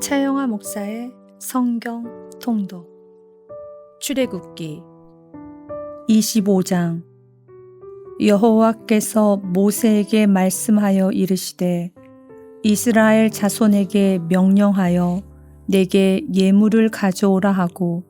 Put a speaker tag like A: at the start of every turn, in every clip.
A: 차영화 목사의 성경 통독 출애굽기 25장 여호와께서 모세에게 말씀하여 이르시되 이스라엘 자손에게 명령하여 내게 예물을 가져오라 하고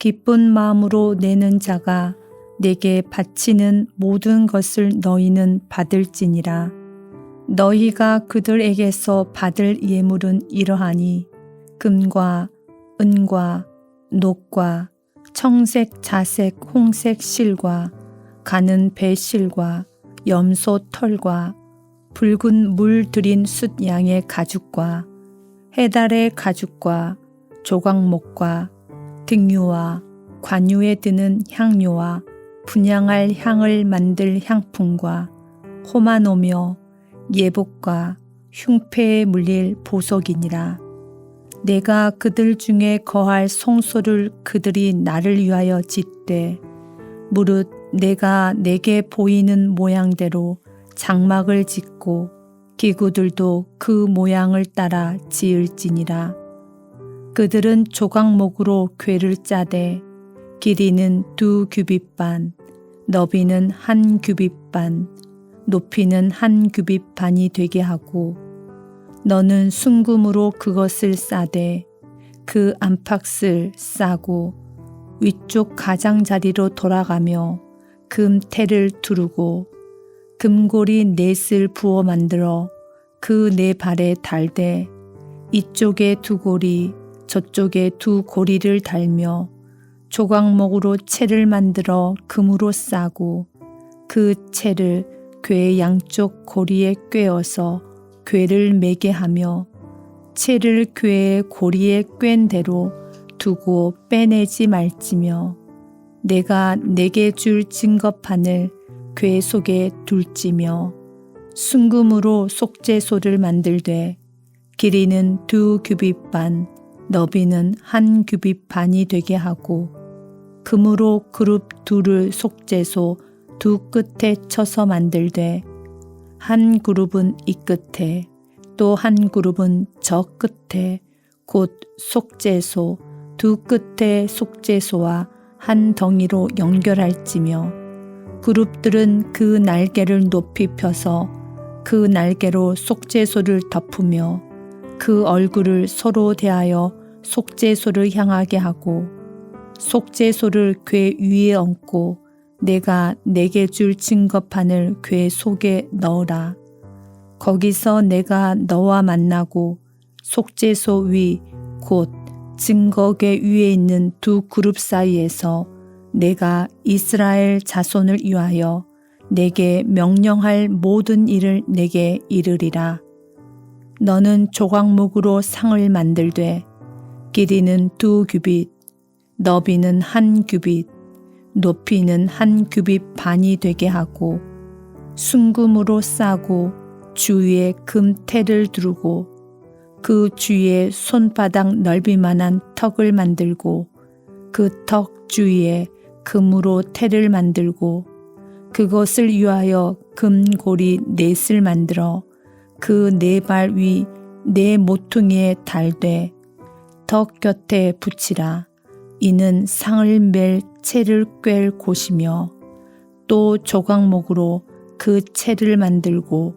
A: 기쁜 마음으로 내는 자가 내게 바치는 모든 것을 너희는 받을지니라. 너희가 그들에게서 받을 예물은 이러하니 금과 은과 녹과 청색, 자색, 홍색 실과 가는 배실과 염소 털과 붉은 물 들인 숫양의 가죽과 해달의 가죽과 조각목과 등유와 관유에 드는 향료와 분양할 향을 만들 향품과 호마노며 예복과 흉패에 물릴 보석이니라. 내가 그들 중에 거할 성소를 그들이 나를 위하여 짓되 무릇 내가 내게 보이는 모양대로 장막을 짓고 기구들도 그 모양을 따라 지을지니라. 그들은 조각목으로 궤를 짜되 길이는 두 규빗 반, 너비는 한 규빗 반, 높이는 한 규빗 반이 되게 하고 너는 순금으로 그것을 싸되 그 안팎을 싸고 위쪽 가장자리로 돌아가며 금태를 두르고 금고리 넷을 부어 만들어 그 네 발에 달되 이쪽에 두 고리 저쪽에 두 고리를 달며 조각목으로 채를 만들어 금으로 싸고 그 채를 괴 양쪽 고리에 꿰어서 괴를 매게 하며 채를 괴의 고리에 꿰인 대로 두고 빼내지 말지며 내가 내게 줄 증거판을 괴 속에 둘지며 순금으로 속죄소를 만들되 길이는 두 규빗 반, 너비는 한 규빗 반이 되게 하고 금으로 그룹 둘을 속죄소 두 끝에 쳐서 만들되 한 그룹은 이 끝에 또 한 그룹은 저 끝에 곧 속죄소 두 끝에 속죄소와 한 덩이로 연결할지며 그룹들은 그 날개를 높이 펴서 그 날개로 속죄소를 덮으며 그 얼굴을 서로 대하여 속죄소를 향하게 하고 속죄소를 궤 위에 얹고 내가 내게 줄 증거판을 궤 속에 넣어라. 거기서 내가 너와 만나고 속죄소 위 곧 증거궤 위에 있는 두 그룹 사이에서 내가 이스라엘 자손을 위하여 내게 명령할 모든 일을 내게 이르리라. 너는 조각목으로 상을 만들되 길이는 두 규빗, 너비는 한 규빗, 높이는 한 규빗 반이 되게 하고 순금으로 싸고 주위에 금태를 두르고 그 주위에 손바닥 넓이만한 턱을 만들고 그 턱 주위에 금으로 태를 만들고 그것을 위하여 금고리 넷을 만들어 그 네 발 위 네 모퉁이에 달되 턱 곁에 붙이라. 이는 상을 멜 채를 꿰 곳이며 또 조각목으로 그 채를 만들고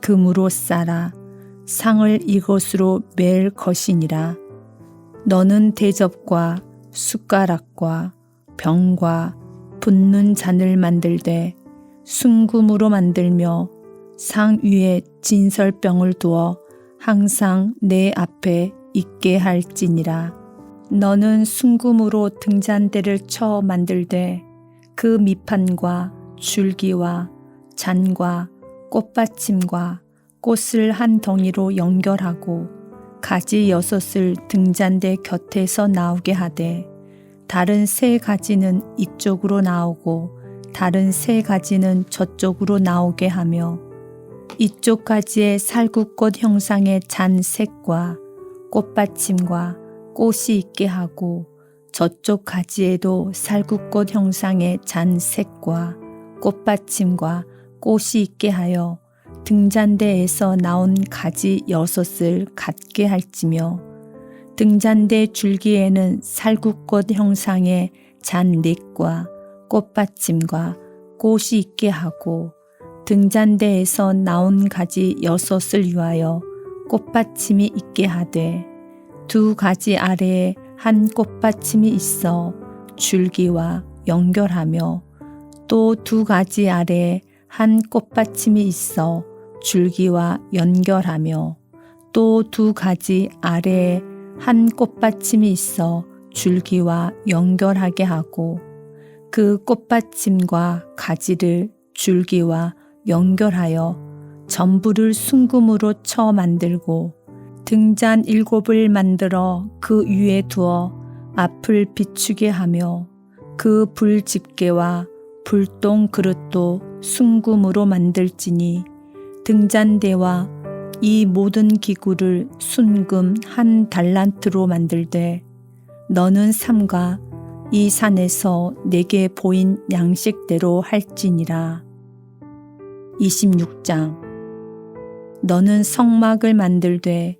A: 금으로 싸라 상을 이것으로 멜 것이니라 너는 대접과 숟가락과 병과 붓는 잔을 만들되 순금으로 만들며 상 위에 진설병을 두어 항상 내 앞에 있게 할지니라. 너는 순금으로 등잔대를 쳐 만들되 그 밑판과 줄기와 잔과 꽃받침과 꽃을 한 덩이로 연결하고 가지 여섯을 등잔대 곁에서 나오게 하되 다른 세 가지는 이쪽으로 나오고 다른 세 가지는 저쪽으로 나오게 하며 이쪽 가지의 살구꽃 형상의 잔 색과 꽃받침과 꽃이 있게 하고 저쪽 가지에도 살구꽃 형상의 잔 색과 꽃받침과 꽃이 있게 하여 등잔대에서 나온 가지 여섯을 갖게 할지며 등잔대 줄기에는 살구꽃 형상의 잔넷과 꽃받침과 꽃이 있게 하고 등잔대에서 나온 가지 여섯을 위하여 꽃받침이 있게 하되 두 가지 아래에 한 꽃받침이 있어 줄기와 연결하며 또 두 가지 아래에 한 꽃받침이 있어 줄기와 연결하며 또 두 가지 아래에 한 꽃받침이 있어 줄기와 연결하게 하고 그 꽃받침과 가지를 줄기와 연결하여 전부를 순금으로 쳐 만들고 등잔 일곱을 만들어 그 위에 두어 앞을 비추게 하며 그 불집게와 불똥 그릇도 순금으로 만들지니 등잔대와 이 모든 기구를 순금 한 달란트로 만들되 너는 삼가 이 산에서 내게 보인 양식대로 할지니라. 26장 너는 성막을 만들되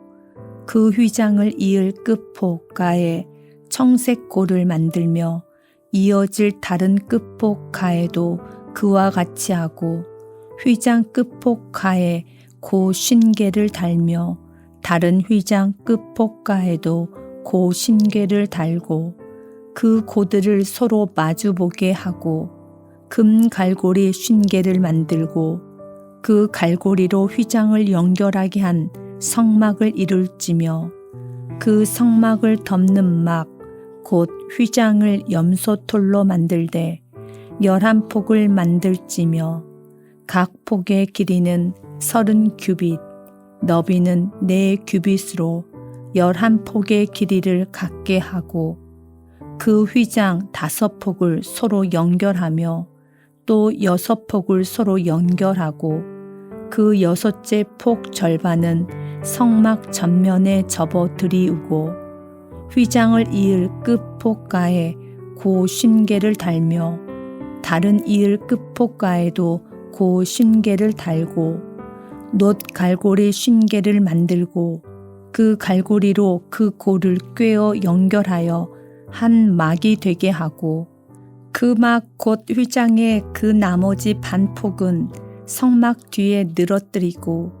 A: 그 휘장을 이을 끝폭가에 청색 고를 만들며 이어질 다른 끝폭 가에도 그와 같이 하고 휘장 끝폭 가에 고 신계를 달며 다른 휘장 끝폭 가에도 고 신계를 달고 그 고들을 서로 마주보게 하고 금 갈고리 쉰개를 만들고 그 갈고리로 휘장을 연결하게 한 성막을 이룰지며 그 성막을 덮는 막 곧 휘장을 염소톨로 만들되 열한 폭을 만들지며 각 폭의 길이는 서른 규빗 너비는 네 규빗으로 열한 폭의 길이를 갖게 하고 그 휘장 다섯 폭을 서로 연결하며 또 여섯 폭을 서로 연결하고 그 여섯째 폭 절반은 성막 전면에 접어 들이우고 휘장을 이을 끝폭가에 고 쉰개를 달며 다른 이을 끝폭가에도 고 쉰개를 달고 놋 갈고리 쉰개를 만들고 그 갈고리로 그 고를 꿰어 연결하여 한 막이 되게 하고 그 막 곧 휘장의 그 나머지 반폭은 성막 뒤에 늘어뜨리고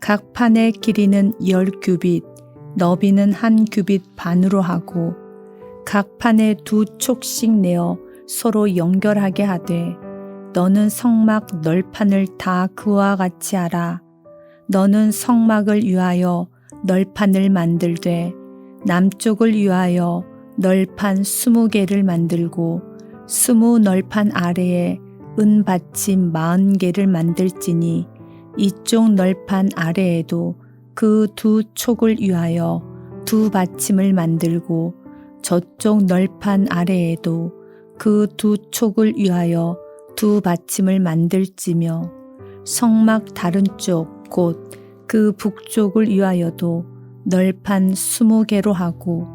A: 각 판의 길이는 열 규빗, 너비는 한 규빗 반으로 하고 각 판에 두 촉씩 내어 서로 연결하게 하되 너는 성막 널판을 다 그와 같이 하라. 너는 성막을 위하여 널판을 만들되 남쪽을 위하여 널판 스무 개를 만들고 스무 널판 아래에 은 받침 마흔 개를 만들지니 이쪽 널판 아래에도 그 두 촉을 위하여 두 받침을 만들고 저쪽 널판 아래에도 그 두 촉을 위하여 두 받침을 만들지며 성막 다른 쪽 곧 그 북쪽을 위하여도 널판 스무 개로 하고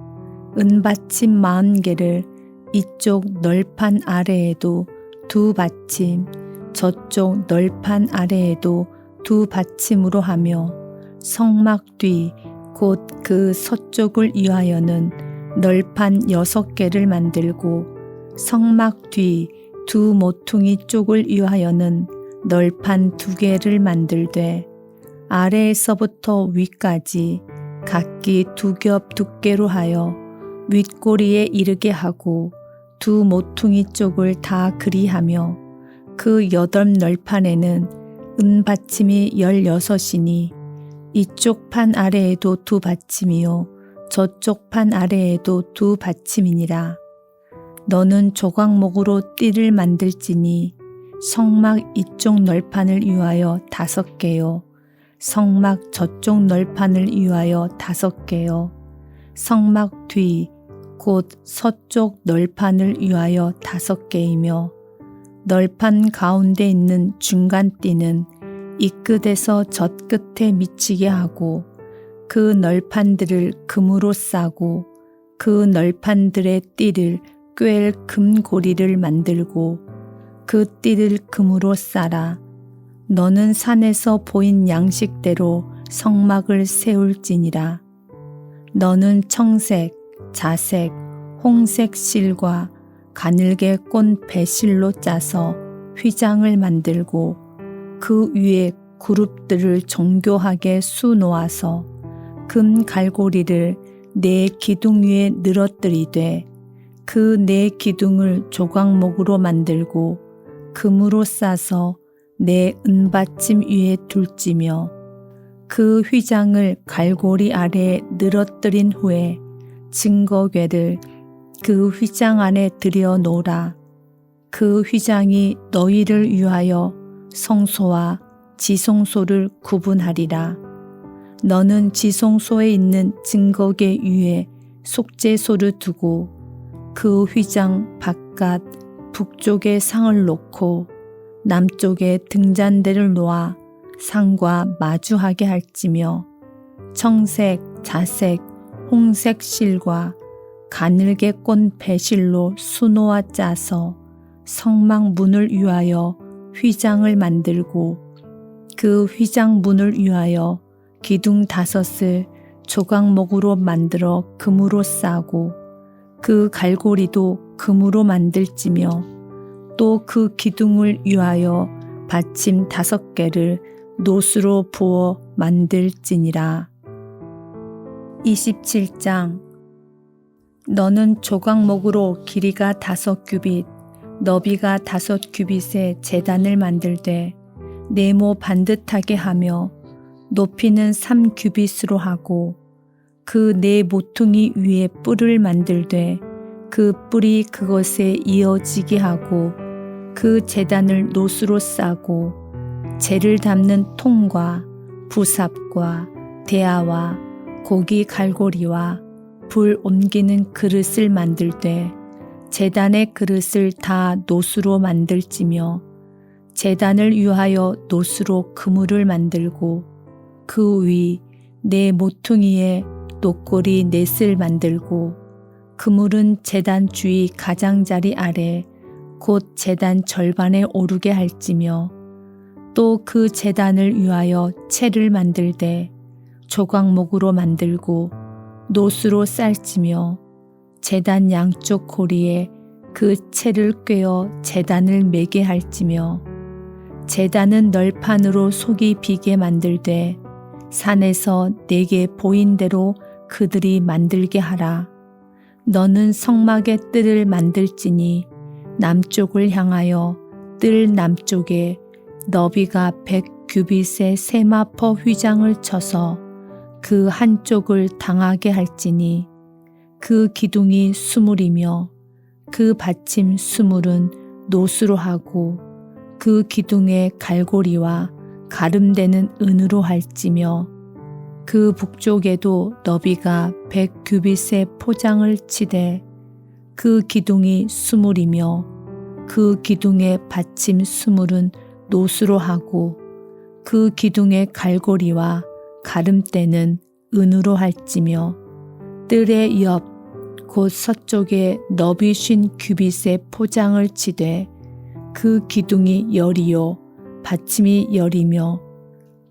A: 은받침 마흔 개를 이쪽 널판 아래에도 두 받침 저쪽 널판 아래에도 두 받침으로 하며 성막 뒤 곧 그 서쪽을 위하여는 널판 여섯 개를 만들고 성막 뒤 두 모퉁이 쪽을 위하여는 널판 두 개를 만들되 아래에서부터 위까지 각기 두 겹 두께로 하여 윗꼬리에 이르게 하고 두 모퉁이 쪽을 다 그리하며 그 여덟 널판에는 은받침이 열여섯이니 이쪽 판 아래에도 두 받침이요 저쪽 판 아래에도 두 받침이니라. 너는 조각목으로 띠를 만들지니 성막 이쪽 널판을 위하여 다섯 개요. 성막 저쪽 널판을 위하여 다섯 개요. 성막 뒤, 곧 서쪽 널판을 위하여 다섯 개이며, 널판 가운데 있는 중간 띠는 이 끝에서 저 끝에 미치게 하고, 그 널판들을 금으로 싸고, 그 널판들의 띠를 꿰일 금고리를 만들고, 그 띠를 금으로 싸라. 너는 산에서 보인 양식대로 성막을 세울지니라. 너는 청색, 자색, 홍색 실과 가늘게 꼰 배실로 짜서 휘장을 만들고 그 위에 그룹들을 정교하게 수놓아서 금 갈고리를 네 기둥 위에 늘어뜨리되 그 네 기둥을 조각목으로 만들고 금으로 싸서 내 은받침 위에 둘지며 그 휘장을 갈고리 아래에 늘어뜨린 후에 증거궤를 그 휘장 안에 들여 놓으라. 그 휘장이 너희를 위하여 성소와 지성소를 구분하리라. 너는 지성소에 있는 증거궤 위에 속죄소를 두고 그 휘장 바깥 북쪽에 상을 놓고 남쪽에 등잔대를 놓아 상과 마주하게 할지며 청색, 자색, 홍색 실과 가늘게 꼰 배실로 수놓아 짜서 성막 문을 위하여 휘장을 만들고 그 휘장 문을 위하여 기둥 다섯을 조각목으로 만들어 금으로 싸고 그 갈고리도 금으로 만들지며 또 그 기둥을 위하여 받침 다섯 개를 노수로 부어 만들지니라. 27장 너는 조각목으로 길이가 다섯 규빗, 너비가 다섯 규빗의 재단을 만들되 네모 반듯하게 하며 높이는 삼 규빗으로 하고 그 네 모퉁이 위에 뿔을 만들되 그 뿔이 그것에 이어지게 하고 그 재단을 노수로 싸고 재를 담는 통과 부삽과 대야와 고기 갈고리와 불 옮기는 그릇을 만들되 재단의 그릇을 다 노수로 만들지며 재단을 위하여 노수로 그물을 만들고 그위네 모퉁이에 노꼬리 넷을 만들고 그물은 재단 주위 가장자리 아래 곧 재단 절반에 오르게 할지며 또 그 재단을 위하여 채를 만들되 조각목으로 만들고 노수로 쌀지며 재단 양쪽 고리에 그 채를 꿰어 재단을 매게 할지며 재단은 널판으로 속이 비게 만들되 산에서 내게 보인 대로 그들이 만들게 하라. 너는 성막의 뜰을 만들지니 남쪽을 향하여 뜰 남쪽에 너비가 백 규빗의 세마퍼 휘장을 쳐서 그 한쪽을 당하게 할지니 그 기둥이 수물이며 그 받침 수물은 노수로 하고 그 기둥의 갈고리와 가름되는 은으로 할지며 그 북쪽에도 너비가 백 규빗의 포장을 치되 그 기둥이 수물이며 그 기둥의 받침 수물은 노수로 하고 그 기둥의 갈고리와 가름대는 은으로 할지며 뜰의 옆 곧 서쪽에 너비 쉰 규빗의 포장을 치되 그 기둥이 열이요 받침이 열이며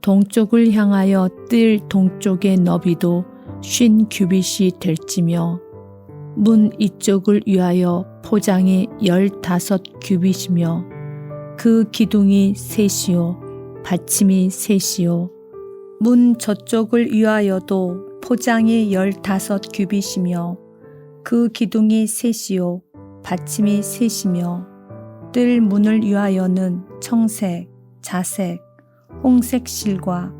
A: 동쪽을 향하여 뜰 동쪽의 너비도 쉰 규빗이 될지며 문 이쪽을 위하여 포장이 열다섯 규빗이며 그 기둥이 셋이요 받침이 셋이요 문 저쪽을 위하여도 포장이 열다섯 규빗이며 그 기둥이 셋이요 받침이 셋이며 뜰 문을 위하여는 청색, 자색, 홍색 실과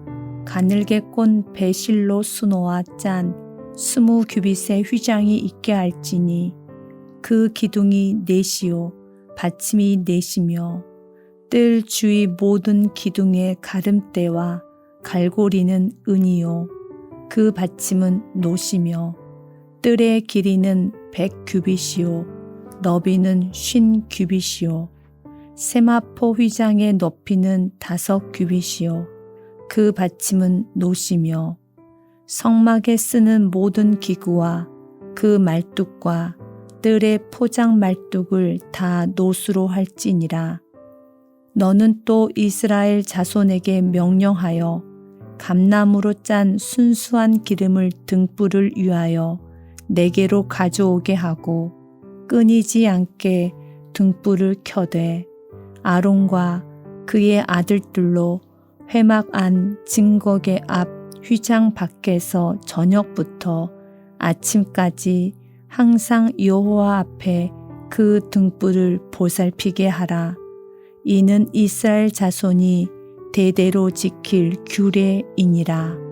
A: 가늘게 꼰 배실로 수놓아 짠 스무 규빗의 휘장이 있게 할지니 그 기둥이 넷이요 받침이 넷이며 뜰 주위 모든 기둥의 가름대와 갈고리는 은이요. 그 받침은 노시며 뜰의 길이는 백 규빗이요. 너비는 쉰 규빗이요. 세마포 휘장의 높이는 다섯 규빗이요. 그 받침은 노시며 성막에 쓰는 모든 기구와 그 말뚝과 뜰의 포장 말뚝을 다 노수로 할지니라. 너는 또 이스라엘 자손에게 명령하여 감나무로 짠 순수한 기름을 등불을 위하여 내게로 가져오게 하고 끊이지 않게 등불을 켜되 아론과 그의 아들들로 회막 안 증거계 앞 휘장 밖에서 저녁부터 아침까지 항상 여호와 앞에 그 등불을 보살피게 하라. 이는 이스라엘 자손이 대대로 지킬 규례이니라.